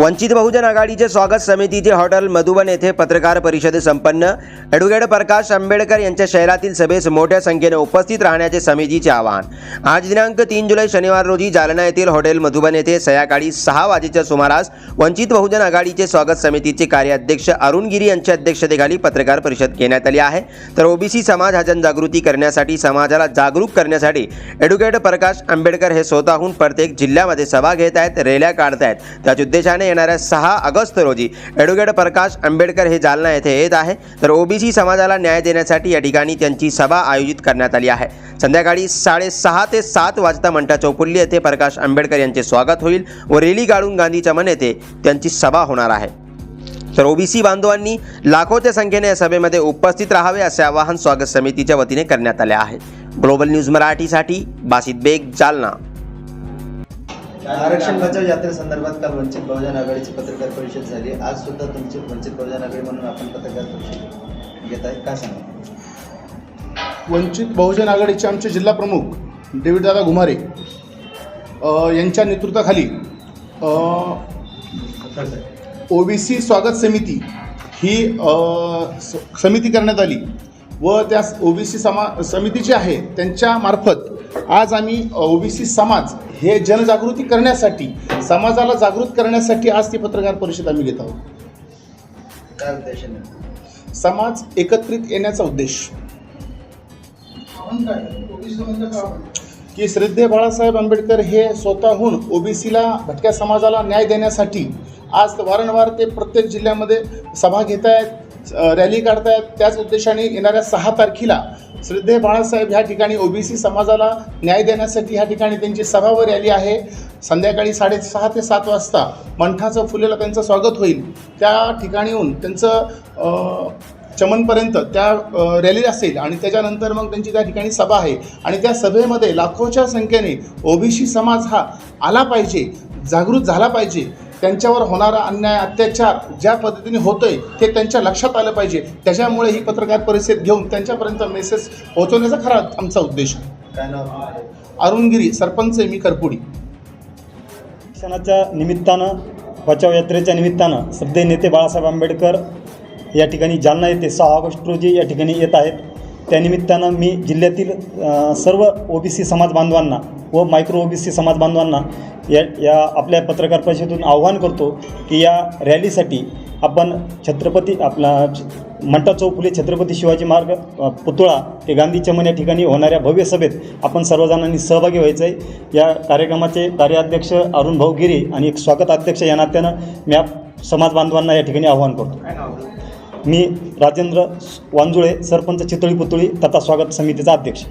वंचित बहुजन आघाडीचे स्वागत समितीचे हॉटेल मधुबन येथे पत्रकार परिषद संपन्न. ॲडव्होकेट प्रकाश आंबेडकर यांच्या शहरातील सभेस मोठ्या संख्येने उपस्थित राहण्याचे समितीचे आवाहन. आज दिनांक तीन जुलै शनिवार रोजी जालना येथील हॉटेल मधुबन येथे सायंकाळी सहा वाजेच्या सुमारास वंचित बहुजन आघाडीचे स्वागत समितीचे कार्याध्यक्ष अरुण गिरी यांच्या अध्यक्षतेखाली पत्रकार परिषद घेण्यात आली आहे. तर ओबीसी समाज हा जनजागृती करण्यासाठी समाजाला जागरूक करण्यासाठी ॲडव्होकेट प्रकाश आंबेडकर हे स्वतःहून प्रत्येक जिल्ह्यामध्ये सभा घेत आहेत रॅल्या काढत आहेत. त्याच उद्देशाने येणाऱ्या सहा ऑगस्ट रोजी ॲडव्होकेट प्रकाश आंबेडकर हे जालना येथे येत आहे. तर ओबीसी समाजाला न्याय देण्यासाठी या ठिकाणी त्यांची सभा आयोजित करण्यात आली आहे. संध्याकाळी साडेसहा ते सात वाजता मंठा चौपुल्ली येथे प्रकाश आंबेडकर यांचे स्वागत होईल व रेली काढून गांधी चमन येथे त्यांची सभा होणार आहे. तर ओबीसी बांधवांनी लाखोच्या संख्येने या सभेमध्ये उपस्थित राहावे असे आवाहन स्वागत समितीच्या वतीने करण्यात आले आहे. ग्लोबल न्यूज मराठीसाठी बासित बेग जालना. आरक्षण बचाव यात्रेसंदर्भात काल वंचित बहुजन आघाडीची पत्रकार परिषद झाली. आज सुद्धा तुमची वंचित बहुजन आघाडी म्हणून आपण पत्रकार परिषद घेत आहे. काय सांगा वंचित बहुजन आघाडीचे आमचे जिल्हा प्रमुख डेव्हिडदादा घुमारे यांच्या नेतृत्वाखाली ओबीसी स्वागत समिती ही स- समिती करण्यात आली. व त्या ओबीसी समा समितीची आहे त्यांच्यामार्फत आज आम्ही ओबीसी समाज हे जनजागृती करण्यासाठी समाजाला जागृत करण्यासाठी आज ती पत्रकार परिषद आम्ही घेत आहोत. काय उद्देशाने समाज एकत्रित येण्याचा उद्देश. की श्रद्धे बाळासाहेब आंबेडकर हे स्वतःहून ओबीसीला भटक्या समाजाला न्याय देण्यासाठी आज वारंवार ते प्रत्येक जिल्ह्यामध्ये सभा घेत आहेत रॅली काढतायत त्याच उद्देशाने येणाऱ्या सहा तारखेला श्रद्धे बाळासाहेब ह्या ठिकाणी ओबीसी समाजाला न्याय देण्यासाठी ह्या ठिकाणी त्यांची सभा व रॅली आहे. संध्याकाळी साडेसहा ते सात वाजता मंठाचं फुलेला त्यांचं स्वागत होईल. त्या ठिकाणी येऊन त्यांचं चमनपर्यंत त्या रॅली असेल आणि त्याच्यानंतर मग त्यांची त्या ठिकाणी सभा आहे. आणि त्या सभेमध्ये लाखोच्या संख्येने ओबीसी समाज हा आला पाहिजे जागृत झाला पाहिजे. त्यांच्यावर होणारा अन्याय अत्याचार ज्या पद्धतीने होतोय ते त्यांच्या लक्षात आलं पाहिजे. त्याच्यामुळे ही पत्रकार परिषद घेऊन त्यांच्यापर्यंत मेसेज पोहोचवण्याचा खरा आमचा उद्देश आहे? अरुणगिरी सरपंच आहे मी करपुडी. सणाच्या निमित्तानं बचाव यात्रेच्या निमित्तानं सध्या नेते बाळासाहेब आंबेडकर या ठिकाणी जालना येथे सहा ऑगस्ट रोजी या ठिकाणी येत आहेत. त्यानिमित्तानं मी जिल्ह्यातील सर्व ओबीसी समाज बांधवांना व मायक्रो ओबीसी समाज बांधवांना या या आपल्या पत्रकार परिषदेतून आव्हान करतो की या रॅलीसाठी आपण छत्रपती आपला मंटा चौक फुले छत्रपती शिवाजी मार्ग पुतळा हे गांधी चमन या ठिकाणी होणाऱ्या भव्य सभेत आपण सर्वजणांनी सहभागी व्हायचं आहे या कार्यक्रमाचे कार्याध्यक्ष अरुण भाऊ गिरी आणि एक स्वागत अध्यक्ष या नात्यानं मी आप समाज बांधवांना या ठिकाणी आव्हान करतो. मी राजेंद्र वांजुळे सरपंच चितळी पुतळी तथा स्वागत समितीचा अध्यक्ष.